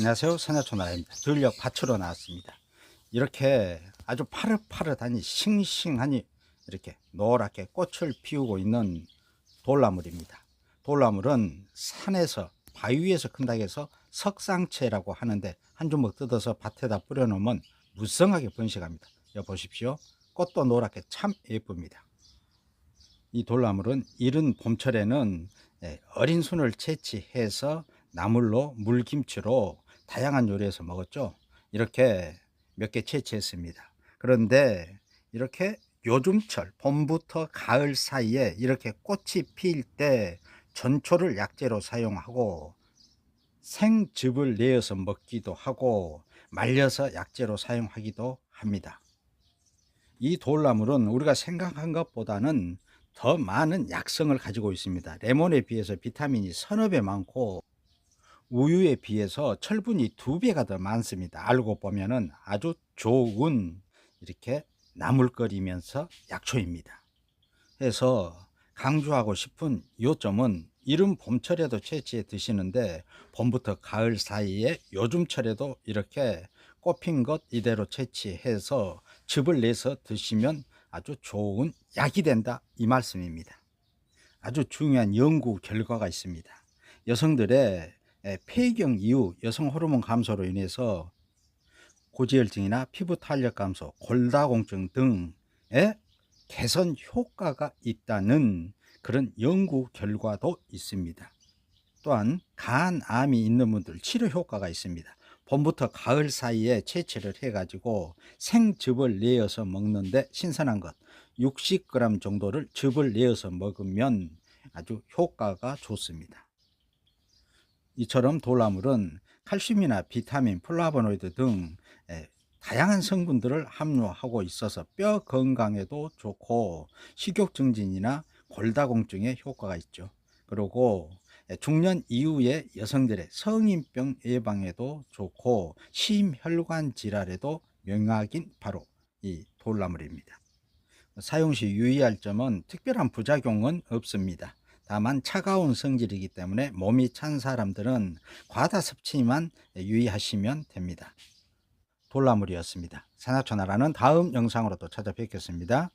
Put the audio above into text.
안녕하세요. 선야초나입니다. 전력 밭으로 나왔습니다. 이렇게 아주 파릇파릇하니 싱싱하니 이렇게 노랗게 꽃을 피우고 있는 돌나물입니다. 돌나물은 산에서 바위 위에서 큰다고 해서 석상채라고 하는데 한 주먹 뜯어서 밭에다 뿌려놓으면 무성하게 번식합니다. 여기 보십시오. 꽃도 노랗게 참 예쁩니다. 이 돌나물은 이른 봄철에는 예, 어린 순을 채취해서 나물로 물김치로 다양한 요리에서 먹었죠. 이렇게 몇 개 채취했습니다. 그런데 이렇게 요즘철 봄부터 가을 사이에 이렇게 꽃이 필때 전초를 약재로 사용하고 생즙을 내어서 먹기도 하고 말려서 약재로 사용하기도 합니다. 이 돌나물은 우리가 생각한 것보다는 더 많은 약성을 가지고 있습니다. 레몬에 비해서 비타민이 서너 배 많고 우유에 비해서 철분이 두 배가 더 많습니다. 알고 보면은 아주 좋은 이렇게 나물거리면서 약초입니다. 그래서 강조하고 싶은 요점은 이른 봄철에도 채취해 드시는데 봄부터 가을 사이에 요즘철에도 이렇게 꽃핀 것 이대로 채취해서 즙을 내서 드시면 아주 좋은 약이 된다 이 말씀입니다. 아주 중요한 연구 결과가 있습니다. 여성들의 에, 폐경 이후 여성 호르몬 감소로 인해서 고지혈증이나 피부 탄력 감소, 골다공증 등의 개선 효과가 있다는 그런 연구 결과도 있습니다. 또한 간암이 있는 분들 치료 효과가 있습니다. 봄부터 가을 사이에 채취를 해가지고 생즙을 내어서 먹는데 신선한 것 60g 정도를 즙을 내어서 먹으면 아주 효과가 좋습니다. 이처럼 돌나물은 칼슘이나 비타민, 플라보노이드 등 에, 다양한 성분들을 함유하고 있어서 뼈 건강에도 좋고 식욕 증진이나 골다공증에 효과가 있죠. 그리고 중년 이후의 여성들의 성인병 예방에도 좋고 심혈관 질환에도 명약인 바로 이 돌나물입니다. 사용 시 유의할 점은 특별한 부작용은 없습니다. 다만 차가운 성질이기 때문에 몸이 찬 사람들은 과다 섭취만 유의하시면 됩니다. 돌나물이었습니다. 산악천하라는 다음 영상으로 또 찾아뵙겠습니다.